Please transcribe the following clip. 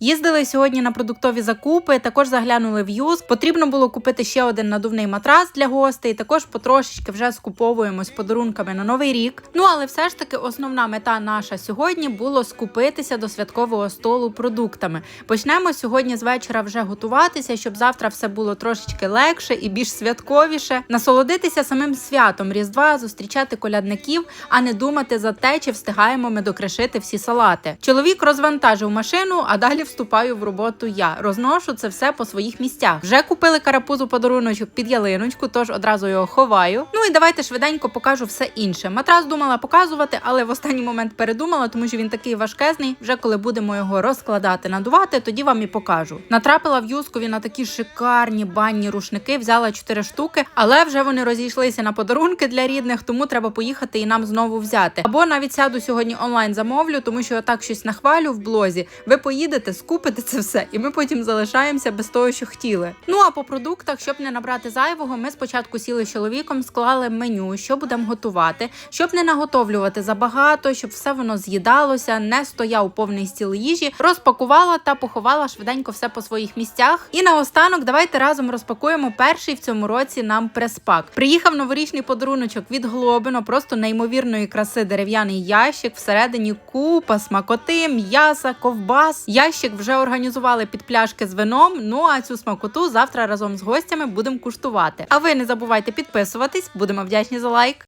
Їздили сьогодні на продуктові закупи, також заглянули в юз. Потрібно було купити ще один надувний матрас для гостей. Також потрошечки вже скуповуємось подарунками на новий рік. Ну але все ж таки основна мета наша сьогодні було скупитися до святкового столу продуктами. Почнемо сьогодні з вечора вже готуватися, щоб завтра все було трошечки легше і більш святковіше. Насолодитися самим святом Різдва, зустрічати колядників, а не думати за те, чи встигаємо ми докришити всі салати. Чоловік розвантажив машину, а далі вступаю в роботу я. Розношу це все по своїх місцях. Вже купили карапузу подаруночок під ялиночку, тож одразу його ховаю. Ну і давайте швиденько покажу все інше. Матрас думала показувати, але в останній момент передумала, тому що він такий важкезний. Вже коли будемо його розкладати, надувати, тоді вам і покажу. Натрапила в Юскові на такі шикарні банні рушники, взяла 4 штуки, але вже вони розійшлися на подарунки для рідних, тому треба поїхати і нам знову взяти. Або навіть сяду сьогодні онлайн замовлю, тому що я так щось нахвалю в блозі. Ви поїдете, скупите це все, і ми потім залишаємося без того, що хотіли. Ну а по продуктах, щоб не набрати зайвого, ми спочатку сіли з чоловіком, склали меню, що будемо готувати, щоб не наготовлювати забагато, щоб все воно з'їдалося, не стояв повний стіл їжі, розпакувала та поховала швиденько все по своїх місцях. І наостанок давайте разом розпакуємо перший в цьому році нам прес-пак. Приїхав новорічний подаруночок від Глобино, просто неймовірної краси дерев'яний ящик. Всередині купа смакоти, м'яса, ковбас. Ящик вже організували під пляшки з вином. Ну а цю смакоту завтра разом з гостями будемо куштувати. А ви не забувайте підписуватись, будемо вдячні за лайк.